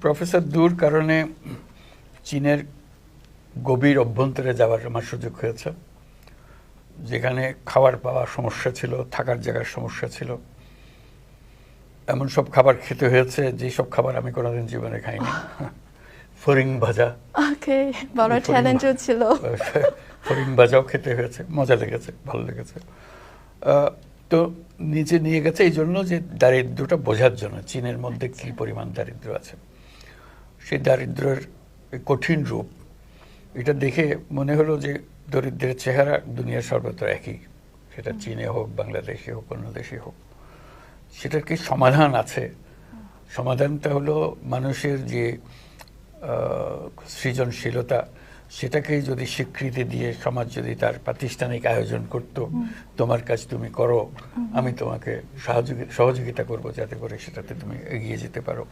Professor দূর কারণে চীনের গভীর অভ্যন্তরে যাওয়ার আমার সুযোগ হয়েছে। যেখানে খাবার পাওয়ার সমস্যা ছিল থাকার জায়গার সমস্যা ছিল। এমন সব খাবার খেতে হয়েছে যে সব খাবার আমি কোনোদিন জীবনে খাইনি। ফরিং ভাজা। ওকে বড় চ্যালেঞ্জও ছিল। ফরিং ভাজাও খেতে হয়েছে মজা লেগেছে ভালো লেগেছে। তো নিচে নিয়ে গেছে এই জন্য যে দারিদ্রটা বোঝার জন্য চীনের মধ্যে কি পরিমাণ দারিদ্র আছে। সেই দারিদ্রের কঠিন রূপ এটা দেখে মনে হলো যে দরিদ্রের চেহারা দুনিয়ার সর্বত্র একই। সেটা চীনে হোক বাংলাদেশে হোক অন্য দেশে হোক। সেটার কি সমাধান আছে? সমাধানটা হলো মানুষের যে সৃজনশীলতা সেটাকে যদি স্বীকৃতি দিয়ে সমাজ যদি তার প্রাতিষ্ঠানিক আয়োজন করত তোমার কাজ তুমি করো আমি তোমাকে সহযোগি- সহযোগিতা করব যাতে করে সেটাতে তুমি এগিয়ে যেতে পারো।